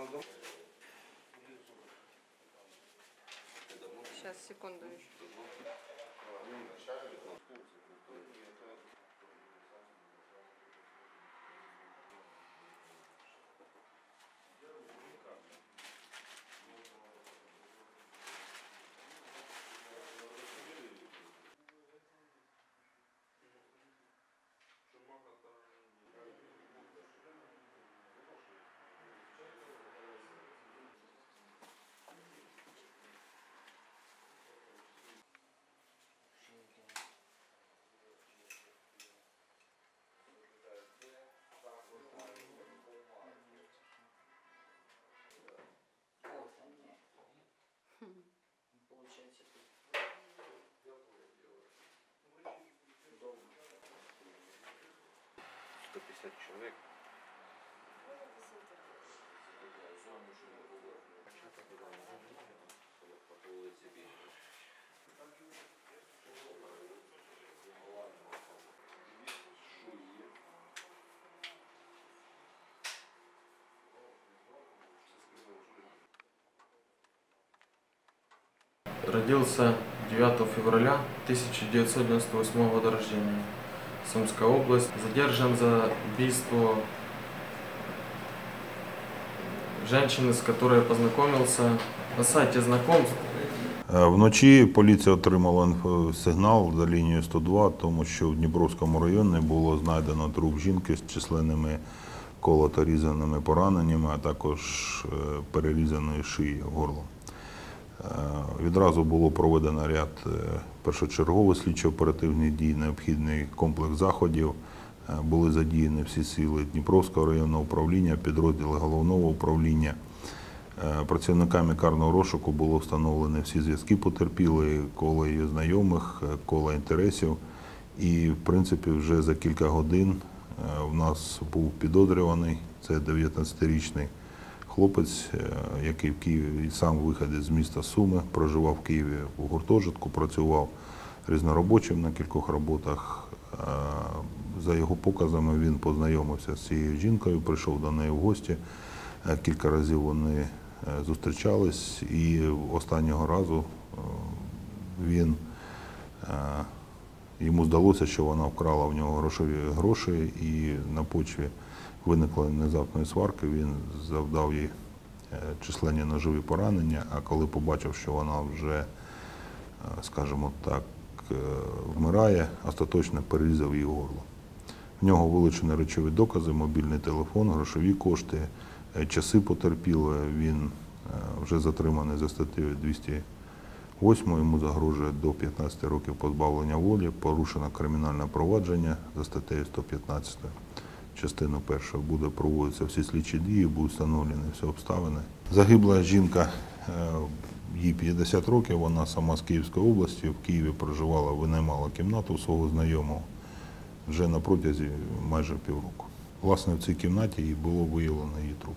надо. Сейчас, секунду еще. 150 человек. Родился 9 февраля 1998 года рождения. Сумская область. Задержан за убийство женщины, с которой я познакомился на сайте знакомств. Е, Вночі поліція отримала сигнал за лінією 102, тому що в Дніпровському районі було знайдено труп жінки з численними колото різаними пораненнями, а також е, перерізаною шиї горло. Е, Відразу було проведено ряд е, першочергових слідчо-оперативних дій, необхідний комплекс заходів. Е, Були задіяні всі сили Дніпровського районного управління, підрозділи головного управління. Працівниками карного розшуку було встановлено всі зв'язки потерпілої, коло її знайомих, коло інтересів. І, в принципі, вже за кілька годин в нас був підозрюваний, це 19-річний хлопець, е, який в Києві сам виходить з міста Суми, проживав в Києві в гуртожитку, працював різноробочим на кількох роботах. Е, За його показами він познайомився з цією жінкою, прийшов до неї в гості. Е, Кілька разів вони зустрічались, і останнього разу він йому здалося, що вона вкрала в нього грошові гроші, і на почві виникла внезапної сварки. Він завдав їй е, численні ножові поранення. А коли побачив, що вона вже, е, скажімо так, е, вмирає, остаточно перерізав її горло. В нього вилучені речові докази, мобільний телефон, грошові кошти, часи потерпілої. Він вже затриманий за статтею 208, йому загрожує до 15 років позбавлення волі, порушено кримінальне провадження за статтею 115. Частину першої буде проводитися всі слідчі дії, будуть встановлені всі обставини. Загибла жінка, е, їй 50 років, вона сама з Київської області, в Києві проживала, винаймала кімнату свого знайомого вже на протязі майже півроку. Власне, в цій кімнаті було виявлено її труп.